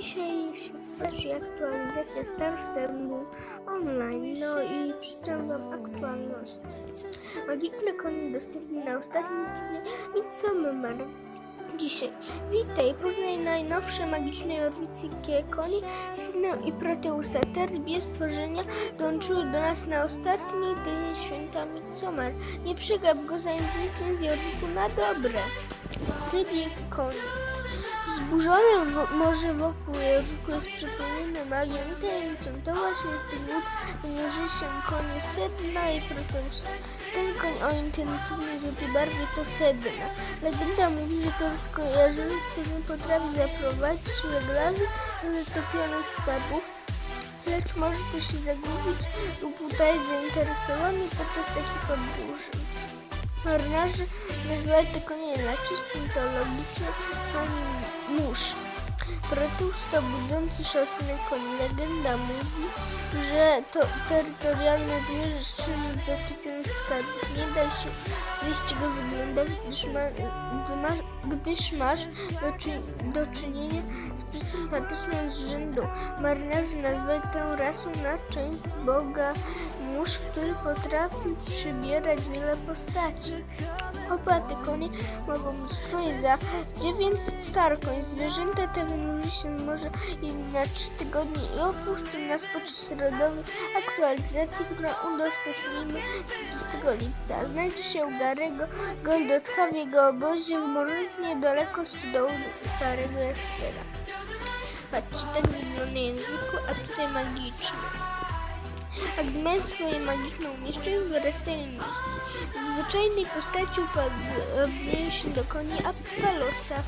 Dzisiaj się patrzy aktualizacja Star Stable online. No i przeczytam wam aktualności. Magiczne konie dostępne na ostatnim dniu Midsummer. Dzisiaj. Witaj, poznaj najnowsze magiczne jorwickie konie Sinę i Proteusa. Te dwie stworzenia dołączyły do nas na ostatni dzień święta Midsummer. Nie przegap go, zanim zniknie z na dobre. Rybie konie. Zburzone wo- morze wokół Jorwiku jest przepełnione magią tajemnicą. To właśnie z tych wód wynierzy się konie Sedna i Proteusa. Ten koń o intensywnej żółtej barwie to Sedna. Legenda mówi, że to skojarzony stworzenie potrafi zaprowadzić żeglarzy do zatopionych skarbów, lecz może też się zagubić lub udać zainteresowany podczas takich podróży. Marynarze nazywają te konie na czysto mitologicznie koni mórz. Protus to budzący szacunek koń. Legenda mówi, że to terytorialne zwierzę strzeże zatopionych skarbów. Nie da się zwieść go wyglądać, gdyż, ma, gdyż masz do, czy, do czynienia z przysympatyczną zrzędą. Marynarze nazywają tę rasą na część boga mórz, który potrafi przybierać wiele postaci. Opłaty konie mogą być za 900 starkoń. Zwierzęta te wynurzy się może na 3 tygodnie i opuszczą nas podczas środowej aktualizacji, która udostępnimy 20 lipca. Znajdzie się u Garego Goldotcha w jego obozie w Morys niedaleko stodołu Starego Jaspera. Patrzcie, tak wygląda języku, a tutaj magiczny. A gdy mają swoje magiczne umieszczenie, wyrastają. Z zwyczajnej postaci upodobniają się do koni Apalosa.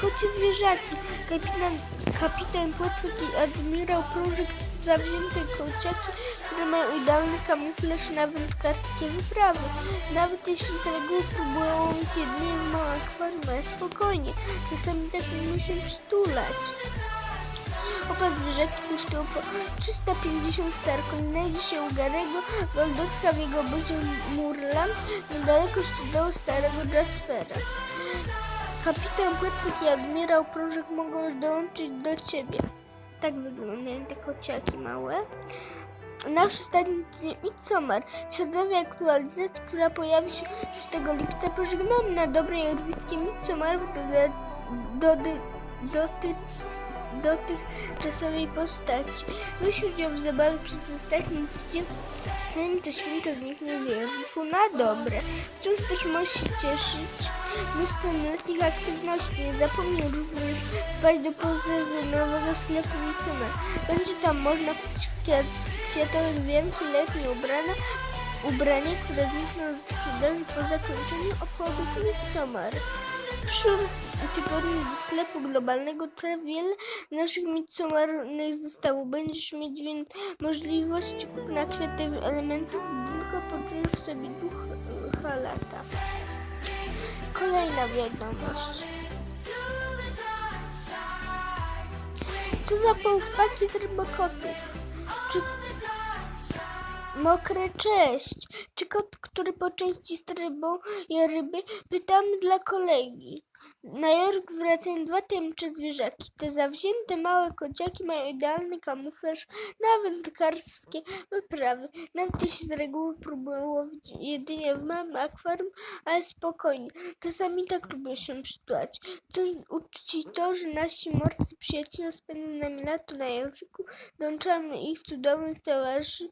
Kocie zwierzaki. Kapitan, kapitan Płotwik i admirał Prążyk zawzięte kociaki, które mają idealny kamuflaż na wędkarskie wyprawy. Nawet jeśli z reguły próbują jedynie w małym akwarium, spokojnie. Czasami tak musi przytulać. Oba zwierzaki kosztują po 350 starkon. Znajdzie się u Garego Goldotka w jego obozie Murland, niedaleko stodoły starego Jaspera. Kapitan Płetwik i admirał Prążek mogą już dołączyć do ciebie. Tak wyglądają te kociaki małe. Nasz ostatni Midsommar, w środowej aktualizacji, która pojawi się 6 lipca, pożegnamy na dobre jorwickie Midsommar do, do, do, do, ty, dotychczasowej postaci. Weź udział w zabawie przez ostatni tydzień, zanim to święto zniknie z Jorwiku na dobre. Wciąż też możesz się cieszyć mnóstwem letnich aktywności. Nie zapomnij również wpaść do posezonowego sklepu Midsummer. Będzie tam można kupić kwiat, kwiatowych wianki letnie ubrania, ubranie, które znikną ze sprzedaży po zakończeniu obchodów Midsummer. W przyszłym tygodniu do sklepu globalnego trafi wiele naszych midsummarnych zestawów. Będziesz mieć więc możliwość kupna kwiatowych elementów, tylko poczujesz sobie ducha lata. Kolejna wiadomość. Co za półpaki rybokotów? Czy Mokre cześć. Czy kot, który po części z je ryby? Pytamy dla kolegi. Na Jork wracają dwa tajemnicze zwierzaki. Te zawzięte małe kociaki mają idealny kamuflaż na wędkarskie wyprawy. Nawet jeśli z reguły próbują łowić jedynie w małym akwarium, ale spokojnie. Czasami tak lubią się przytulać. Chcę uczcić to, że nasi morscy przyjaciele spędzą nami lato na Jorku. Dołączamy ich cudownych towarzyszy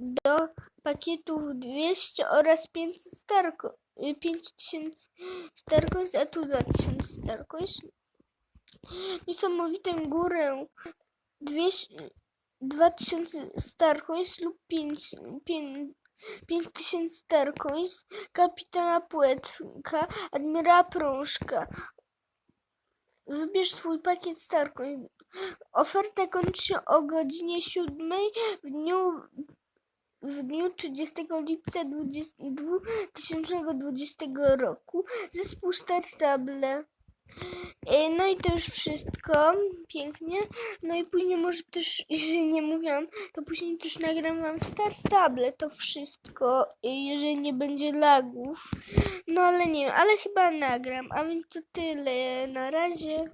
do pakietów 200 oraz 500 starko, 5000 starcoins, a tu 2000 starcoins. Niesamowitą górę 200, 2000 starcoins lub 5, 5, 5000 starcoins kapitana Płetka, admirała Prążka. Wybierz swój pakiet Starcoin. Oferta kończy się o godzinie 7 w dniu w dniu 30 lipca 20 2020 roku zespół Star Stable. E, No i to już wszystko. Pięknie. No i później może też, jeżeli nie mówiłam, to później też nagram wam Star Stable. To wszystko, e, jeżeli nie będzie lagów. No ale nie wiem, ale chyba nagram. A więc to tyle. Na razie.